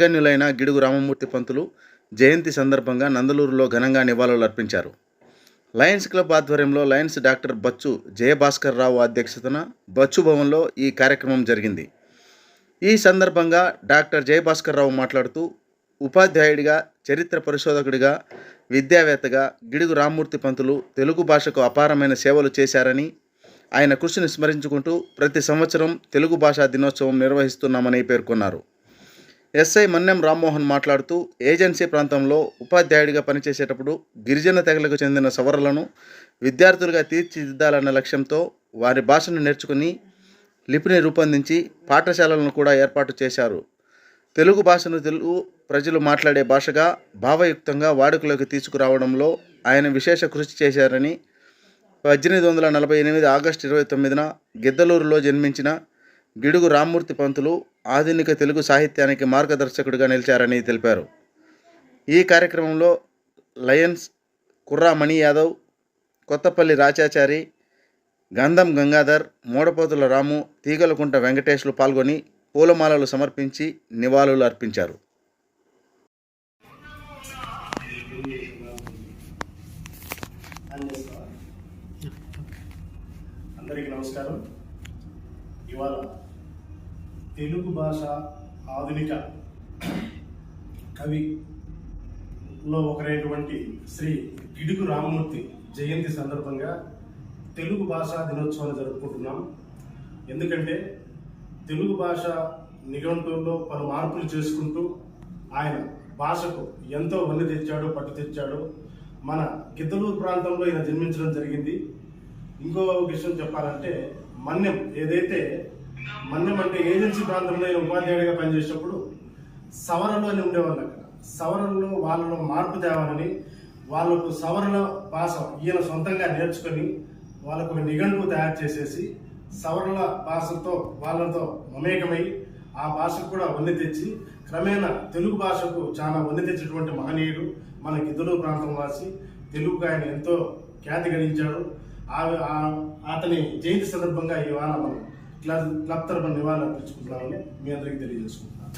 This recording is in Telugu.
దివ్యన్యులైన గిడుగు రామమూర్తి పంతులు జయంతి సందర్భంగా నందలూరులో ఘనంగా నివాళులు అర్పించారు. లయన్స్ క్లబ్ ఆధ్వర్యంలో లయన్స్ డాక్టర్ బచ్చు జయభాస్కర్ రావు అధ్యక్షతన బచ్చు భవన్లో ఈ కార్యక్రమం జరిగింది. ఈ సందర్భంగా డాక్టర్ జయభాస్కర్ రావు మాట్లాడుతూ ఉపాధ్యాయుడిగా చరిత్ర పరిశోధకుడిగా విద్యావేత్తగా గిడుగు రామ్మూర్తి పంతులు తెలుగు భాషకు అపారమైన సేవలు చేశారని ఆయన కృషిని స్మరించుకుంటూ ప్రతి సంవత్సరం తెలుగు భాషా దినోత్సవం నిర్వహిస్తున్నామని పేర్కొన్నారు. ఎస్ఐ మన్నెం రామ్మోహన్ మాట్లాడుతూ ఏజెన్సీ ప్రాంతంలో ఉపాధ్యాయుడిగా పనిచేసేటప్పుడు గిరిజన తెగలకు చెందిన సవరలను విద్యార్థులుగా తీర్చిదిద్దాలన్న లక్ష్యంతో వారి భాషను నేర్చుకుని లిపిని రూపొందించి పాఠశాలలను కూడా ఏర్పాటు చేశారు. తెలుగు భాషను తెలుగు ప్రజలు మాట్లాడే భాషగా భావయుక్తంగా వాడుకలోకి తీసుకురావడంలో ఆయన విశేష కృషి చేశారని పద్దెనిమిది వందల నలభై ఎనిమిది ఆగస్టు ఇరవై తొమ్మిదిన గిద్దలూరులో జన్మించిన గిడుగు రామ్మూర్తి పంతులు ఆధునిక తెలుగు సాహిత్యానికి మార్గదర్శకుడిగా నిలిచారని తెలిపారు. ఈ కార్యక్రమంలో లయన్స్ కుర్రా మణి యాదవ్ కొత్తపల్లి రాచాచారి గంధం గంగాధర్ మూడపోతుల రాము తీగలకుంట వెంకటేష్లు పాల్గొని పూలమాలలు సమర్పించి నివాళులు అర్పించారు. అందరికీ నమస్కారం. ఇవాళ తెలుగు భాష ఆధునిక కవిలో ఒకరైనటువంటి శ్రీ గిడుగు రామమూర్తి జయంతి సందర్భంగా తెలుగు భాషా దినోత్సవాన్ని జరుపుకుంటున్నాం. ఎందుకంటే తెలుగు భాష నిఘంటువుల్లో పలు మార్పులు చేసుకుంటూ ఆయన భాషకు ఎంతో వల్లి తెచ్చాడో పట్టు తెచ్చాడో మన గిద్దలూరు ప్రాంతంలో ఈయన జన్మించడం జరిగింది. ఇంకో విషయం చెప్పాలంటే మన్యం ఏదైతే మన్యం అంటే ఏజెన్సీ ప్రాంతంలో నేను ఉపాధ్యాయుడిగా పనిచేసేటప్పుడు సవరలు అని ఉండేవాళ్ళు అక్కడ. సవరల్లో వాళ్ళలో మార్పు తేవాలని వాళ్ళకు సవరల భాష ఈయన సొంతంగా నేర్చుకొని వాళ్ళకు నిఘంటువు తయారు చేసేసి సవరల భాషతో వాళ్ళతో మమేకమై ఆ భాషకు కూడా వన్నె తెచ్చి క్రమేణా తెలుగు భాషకు చాలా వన్నె తెచ్చినటువంటి మహనీయుడు మన గిద్దలూరు ప్రాంతం వాసి తెలుగుకు ఆయన ఎంతో ఖ్యాతి గడించాడు ఆ- ఆ- అతని జయంతి సందర్భంగా ఇవాళ మనం క్లబ్ క్లబ్ తరపున నివాళులు అర్పించుకుంటున్నామని మీ అందరికీ తెలియజేసుకుంటున్నాం